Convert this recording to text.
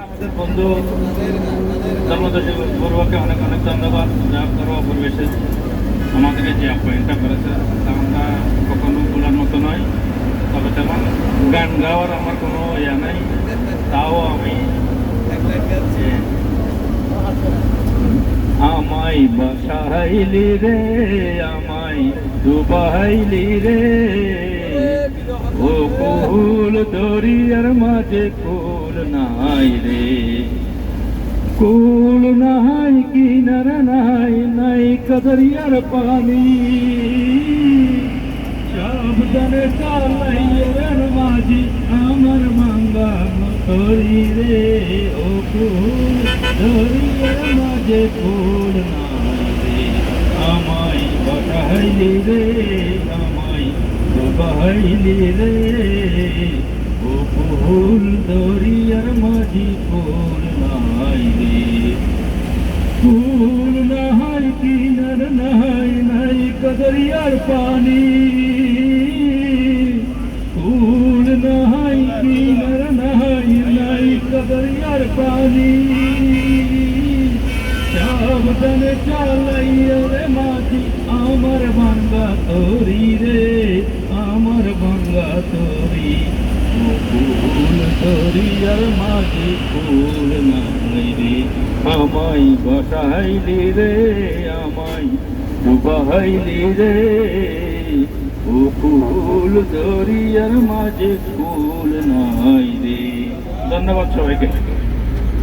আমাদের বন্ধু, জন্মদশী পূর্বকে অনেক অনেক ধন্যবাদ যা করো পরিবেশে। আমাদেরকে যে আপ্যায়নটা করেছে, তা আমরা কখনো নয়। তবে তেমন গান গাওয়ার আমার কোনো ইয়া নাই। তাও আমি যে আমাই বাসাইলি রে আমাই ডুবাইলি রে। কুল দরিয়ার মাঝে কুল নাই রে। কুল নাই, কিনার নাই নাই কদরিয়ার পানি। সাবধানে চালাইয়ের মাঝি আমার মাঙ্গা তরি রে। ও কুল দরিয়ার মাঝে কুল নাই রে। আমায় বাসাইলি রে, আমায় ডুবাইলি রে। ফুল দরিয়ার মাঝি ফুল নাই রে। ফুল নাই কিনার নাই নাই কদরিয়ার পানি। ফুল নাই কিনার নাই নাই কদরিয়ার পানি। সাবধানে চালাইয়া রে মাঝি, আমার ভাঙ্গা তরি রে, আমার ভাঙ্গা তরি। ফুল তরিয়ার মাঝি ফুল নাই রে, আমায় বসাইলি রে, আমায় ডুবাইলি রে। ও ফুল দরিয়ার মাঝে ফুল নাই রে। ধন্যবাদ সবাইকে।